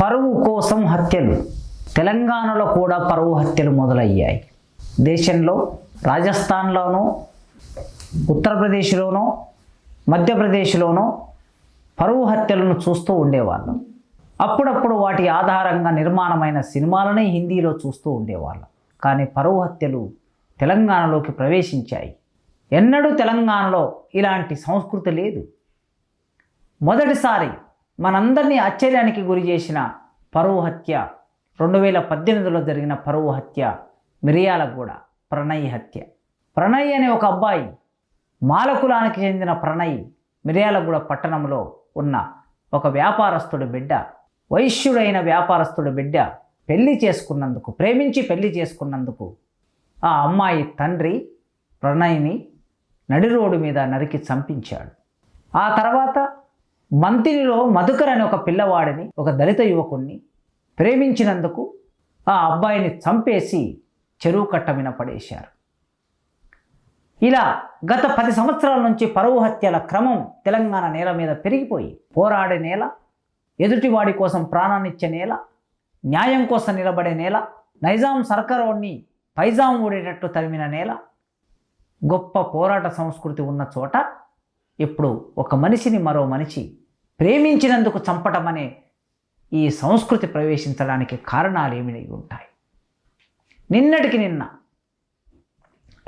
పరువు కోసం హత్యలు. తెలంగాణలో కూడా పరువు హత్యలు మొదలయ్యాయి. దేశంలో రాజస్థాన్లోనూ ఉత్తరప్రదేశ్లోనూ మధ్యప్రదేశ్లోనూ పరువు హత్యలను చూస్తూ ఉండేవాళ్ళం. అప్పుడప్పుడు వాటి ఆధారంగా నిర్మాణమైన సినిమాలనే హిందీలో చూస్తూ ఉండేవాళ్ళం. కానీ పరువు హత్యలు తెలంగాణలోకి ప్రవేశించాయి. ఎన్నడూ తెలంగాణలో ఇలాంటి సంస్కృతి లేదు. మొదటిసారి మనందరినీ ఆశ్చర్యానికి గురి చేసిన పరువు హత్య రెండు వేల పద్దెనిమిదిలో జరిగిన పరువు హత్య మిరియాలగూడ ప్రణయ్ హత్య. ప్రణయ్ అనే ఒక అబ్బాయి మాలకులానికి చెందిన ప్రణయ్ మిరియాలగూడ పట్టణంలో ఉన్న ఒక వ్యాపారస్తుడు బిడ్డ. వైశ్యుడైన వ్యాపారస్తుడు బిడ్డ పెళ్ళి చేసుకున్నందుకు ప్రేమించి పెళ్ళి చేసుకున్నందుకు ఆ అమ్మాయి తండ్రి ప్రణయ్ని నడి రోడ్డు మీద నరికి చంపించాడు. ఆ తర్వాత మంతినిలో మధుకర్ అనే ఒక పిల్లవాడిని ఒక దళిత యువకుణ్ణి ప్రేమించినందుకు ఆ అబ్బాయిని చంపేసి చెరువు కట్ట మీద పడేశారు. ఇలా గత పది సంవత్సరాల నుంచి పరువు హత్యల క్రమం తెలంగాణ నేల మీద పెరిగిపోయి పోరాడే నేల ఎదుటివాడి కోసం ప్రాణాన్నిచ్చే నేల న్యాయం కోసం నిలబడే నేల నైజాం సర్కారోని పైజాం ఊడేటట్టు తరిమిన నేల గొప్ప పోరాట సంస్కృతి ఉన్న చోట ఇప్పుడు ఒక మనిషిని మరో మనిషి ప్రేమించినందుకు చంపటం అనే ఈ సంస్కృతి ప్రవేశించడానికి కారణాలు ఏమి ఉంటాయి. నిన్నటికి నిన్న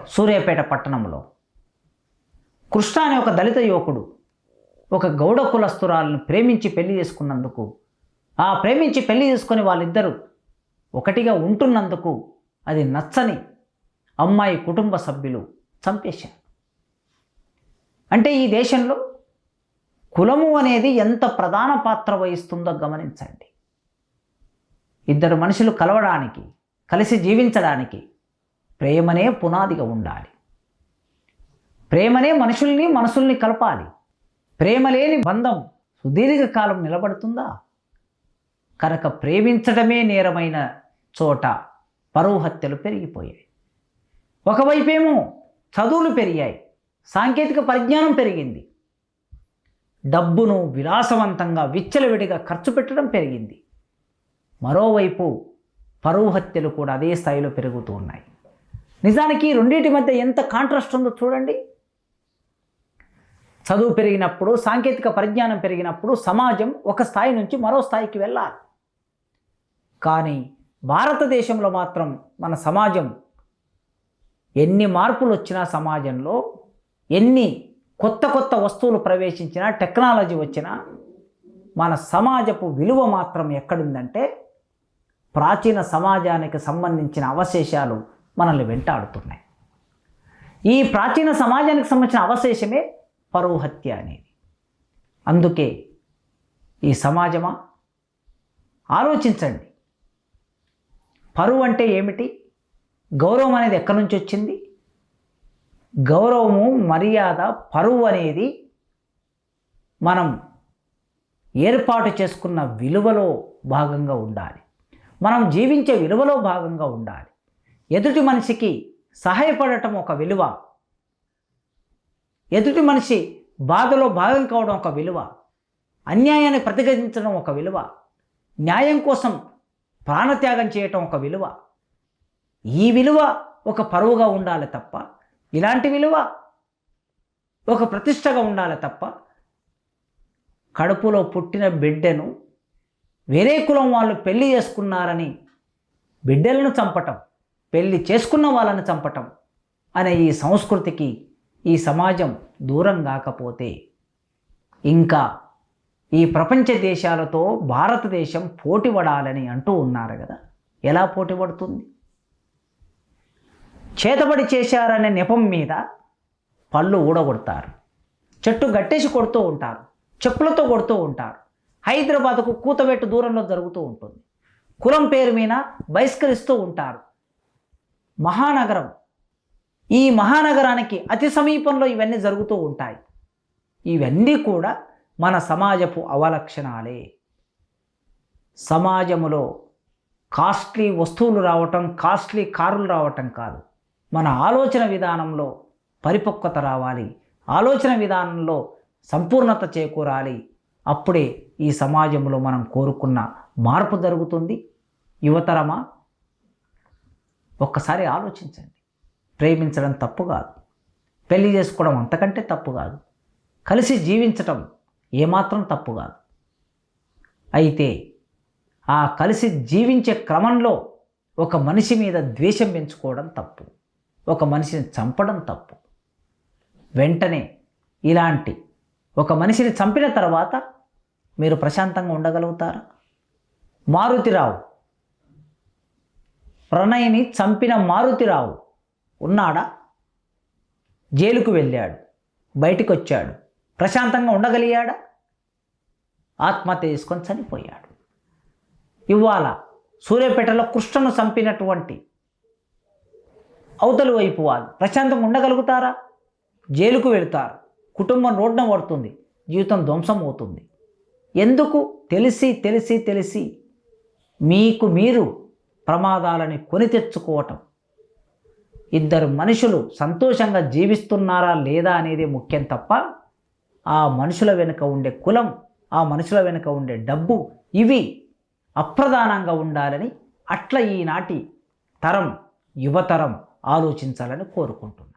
సూర్యాపేట పట్టణంలో కృష్ణ అనే ఒక దళిత యువకుడు ఒక గౌడ కులస్తురాలను ప్రేమించి పెళ్ళి చేసుకున్నందుకు ఆ ప్రేమించి పెళ్ళి చేసుకుని వాళ్ళిద్దరూ ఒకటిగా ఉంటున్నందుకు అది నచ్చని అమ్మాయి కుటుంబ సభ్యులు చంపేశారు. అంటే ఈ దేశంలో కులము అనేది ఎంత ప్రధాన పాత్ర వహిస్తుందో గమనించండి. ఇద్దరు మనుషులు కలవడానికి కలిసి జీవించడానికి ప్రేమనే పునాదిగా ఉండాలి. ప్రేమనే మనుషుల్ని మనసుల్ని కలపాలి. ప్రేమ లేని బంధం సుదీర్ఘకాలం నిలబడుతుందా? కనుక ప్రేమించడమే నేరమైన చోట పరువు హత్యలు పెరిగిపోయాయి. ఒకవైపేమో చదువులు పెరిగాయి. సాంకేతిక పరిజ్ఞానం పెరిగింది. డబ్బును విలాసవంతంగా విచ్చలవిడిగా ఖర్చు పెట్టడం పెరిగింది. మరోవైపు పరువు హత్యలు కూడా అదే స్థాయిలో పెరుగుతూ ఉన్నాయి. నిజానికి రెండింటి మధ్య ఎంత కాంట్రాస్ట్ ఉందో చూడండి. చదువు పెరిగినప్పుడు సాంకేతిక పరిజ్ఞానం పెరిగినప్పుడు సమాజం ఒక స్థాయి నుంచి మరో స్థాయికి వెళ్ళాలి. కానీ భారతదేశంలో మాత్రం మన సమాజం ఎన్ని మార్పులు వచ్చినా సమాజంలో ఎన్ని కొత్త కొత్త వస్తువులు ప్రవేశించినా టెక్నాలజీ వచ్చినా మన సమాజపు విలువ మాత్రం ఎక్కడుందంటే ప్రాచీన సమాజానికి సంబంధించిన అవశేషాలు మనల్ని వెంటాడుతున్నాయి. ఈ ప్రాచీన సమాజానికి సంబంధించిన అవశేషమే పరువు హత్య అనేది. అందుకే ఈ సమాజమా? ఆలోచించండి. పరువు అంటే ఏమిటి? గౌరవం అనేది ఎక్కడి నుంచి వచ్చింది? గౌరవము మర్యాద పరువు అనేది మనం ఏర్పాటు చేసుకున్న విలువలో భాగంగా ఉండాలి. మనం జీవించే విలువలో భాగంగా ఉండాలి. ఎదుటి మనిషికి సహాయపడటం ఒక విలువ. ఎదుటి మనిషి బాధలో భాగం కావడం ఒక విలువ. అన్యాయాన్ని ప్రతిఘటించడం ఒక విలువ. న్యాయం కోసం ప్రాణత్యాగం చేయటం ఒక విలువ. ఈ విలువ ఒక పరువుగా ఉండాలి తప్ప ఇలాంటి విలువ ఒక ప్రతిష్టగా ఉండాలి తప్ప కడుపులో పుట్టిన బిడ్డను వేరే కులం వాళ్ళు పెళ్ళి చేసుకున్నారని బిడ్డలను చంపటం పెళ్ళి చేసుకున్న వాళ్ళని చంపటం అనే ఈ సంస్కృతికి ఈ సమాజం దూరం కాకపోతే ఇంకా ఈ ప్రపంచ దేశాలతో భారతదేశం పోటీ పడాలని అంటూ ఉన్నారు కదా. ఎలా పోటీ పడుతుంది? చేతబడి చేశారనే నెపం మీద పళ్ళు ఊడగొడతారు. చెట్టు గట్టేసి కొడుతూ ఉంటారు. చెప్పులతో కొడుతూ ఉంటారు. హైదరాబాద్కు కూతబెట్టు దూరంలో జరుగుతూ ఉంటుంది. కులం పేరు మీద బహిష్కరిస్తూ ఉంటారు. మహానగరం. ఈ మహానగరానికి అతి సమీపంలో ఇవన్నీ జరుగుతూ ఉంటాయి. ఇవన్నీ కూడా మన సమాజపు అవలక్షణాలే. సమాజములో కాస్ట్లీ వస్తువులు రావటం కాస్ట్లీ కారులు రావటం కాదు. మన ఆలోచన విధానంలో పరిపక్వత రావాలి. ఆలోచన విధానంలో సంపూర్ణత చేకూరాలి. అప్పుడే ఈ సమాజంలో మనం కోరుకున్న మార్పు జరుగుతుంది. యువతరమా ఒక్కసారి ఆలోచించండి. ప్రేమించడం తప్పు కాదు. పెళ్ళి చేసుకోవడం అంతకంటే తప్పు కాదు. కలిసి జీవించటం ఏమాత్రం తప్పు కాదు. అయితే ఆ కలిసి జీవించే క్రమంలో ఒక మనిషి మీద ద్వేషం పెంచుకోవడం తప్పు. ఒక మనిషిని చంపడం తప్పు. వెంటనే ఇలాంటి ఒక మనిషిని చంపిన తర్వాత మీరు ప్రశాంతంగా ఉండగలుగుతారా? మారుతిరావు. ప్రణయ్ని చంపిన మారుతిరావు ఉన్నాడా? జైలుకు వెళ్ళాడు. బయటికి వచ్చాడు ప్రశాంతంగా ఉండగలిగాడా? ఆత్మహత్య చేసుకొని చనిపోయాడు. ఇవాళ సూర్యాపేటలో కృష్ణను చంపినటువంటి అవతల వైపు వాళ్ళు ప్రశాంతంగా ఉండగలుగుతారా? జైలుకు వెళ్తారు. కుటుంబం రోడ్డం పడుతుంది. జీవితం ధ్వంసం అవుతుంది. ఎందుకు? తెలిసి తెలిసి తెలిసి మీకు మీరు ప్రమాదాలని కొని తెచ్చుకోవటం. ఇద్దరు మనుషులు సంతోషంగా జీవిస్తున్నారా లేదా అనేది ముఖ్యం తప్ప ఆ మనుషుల వెనుక ఉండే కులం ఆ మనుషుల వెనుక ఉండే డబ్బు ఇవి అప్రధానంగా ఉండాలని అట్లా ఈనాటి తరం యువతరం ఆలోచించాలని కోరుకుంటున్నాను.